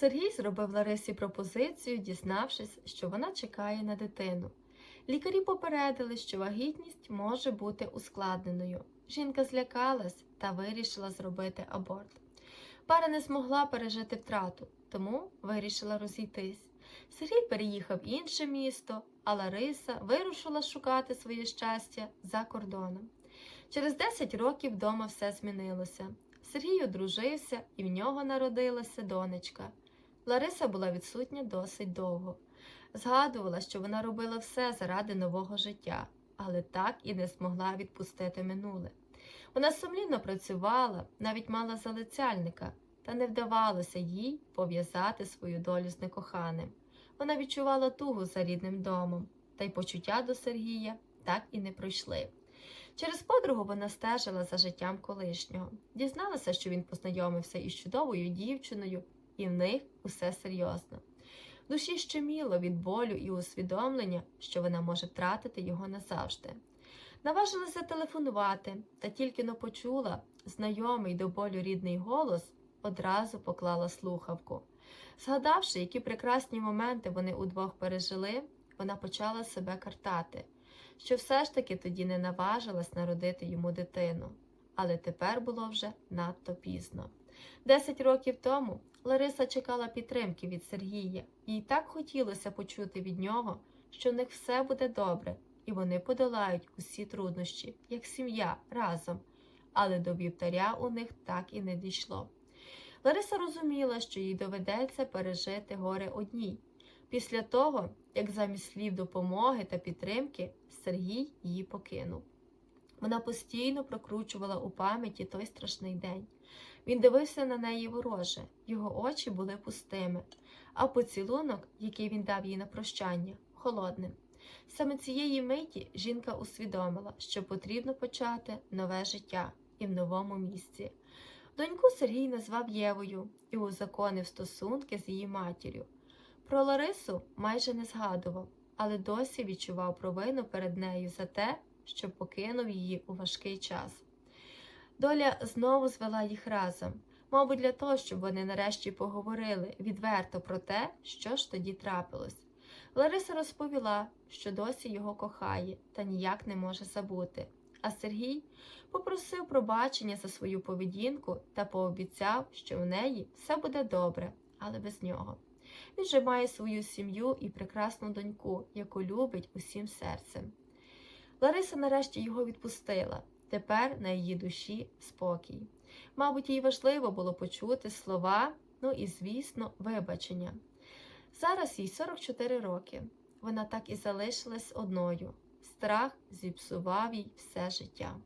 Сергій зробив Ларисі пропозицію, дізнавшись, що вона чекає на дитину. Лікарі попередили, що вагітність може бути ускладненою. Жінка злякалась та вирішила зробити аборт. Пара не змогла пережити втрату, тому вирішила розійтись. Сергій переїхав в інше місто, а Лариса вирушила шукати своє щастя за кордоном. Через 10 років вдома все змінилося. Сергій одружився і в нього народилася донечка. Лариса була відсутня досить довго. Згадувала, що вона робила все заради нового життя, але так і не змогла відпустити минуле. Вона сумлінно працювала, навіть мала залицяльника, та не вдавалося їй пов'язати свою долю з некоханим. Вона відчувала тугу за рідним домом, та й почуття до Сергія так і не пройшли. Через подругу вона стежила за життям колишнього, дізналася, що він познайомився із чудовою дівчиною, і в них усе серйозно. Душі щеміло від болю і усвідомлення, що вона може втратити його назавжди. Наважилася телефонувати, та тільки но почула знайомий до болю рідний голос, одразу поклала слухавку. Згадавши, які прекрасні моменти вони удвох пережили, вона почала себе картати, що все ж таки тоді не наважилась народити йому дитину, але тепер було вже надто пізно. Десять років тому Лариса чекала підтримки від Сергія, їй так хотілося почути від нього, що в них все буде добре, і вони подолають усі труднощі, як сім'я разом, але до вівтаря у них так і не дійшло. Лариса розуміла, що їй доведеться пережити горе одній. Після того, як замість слів допомоги та підтримки Сергій її покинув. Вона постійно прокручувала у пам'яті той страшний день. Він дивився на неї вороже, його очі були пустими, а поцілунок, який він дав їй на прощання, холодним. Саме цієї миті жінка усвідомила, що потрібно почати нове життя і в новому місці. Доньку Сергій назвав Євою і узаконив стосунки з її матір'ю. Про Ларису майже не згадував, але досі відчував провину перед нею за те, що покинув її у важкий час. Доля знову звела їх разом, мабуть, для того, щоб вони нарешті поговорили відверто про те, що ж тоді трапилось. Лариса розповіла, що досі його кохає та ніяк не може забути. А Сергій попросив пробачення за свою поведінку та пообіцяв, що в неї все буде добре, але без нього. Він же має свою сім'ю і прекрасну доньку, яку любить усім серцем. Лариса нарешті його відпустила. Тепер на її душі спокій. Мабуть, їй важливо було почути слова, ну і, звісно, вибачення. Зараз їй 44 роки. Вона так і залишилась одною. Страх зіпсував їй все життя.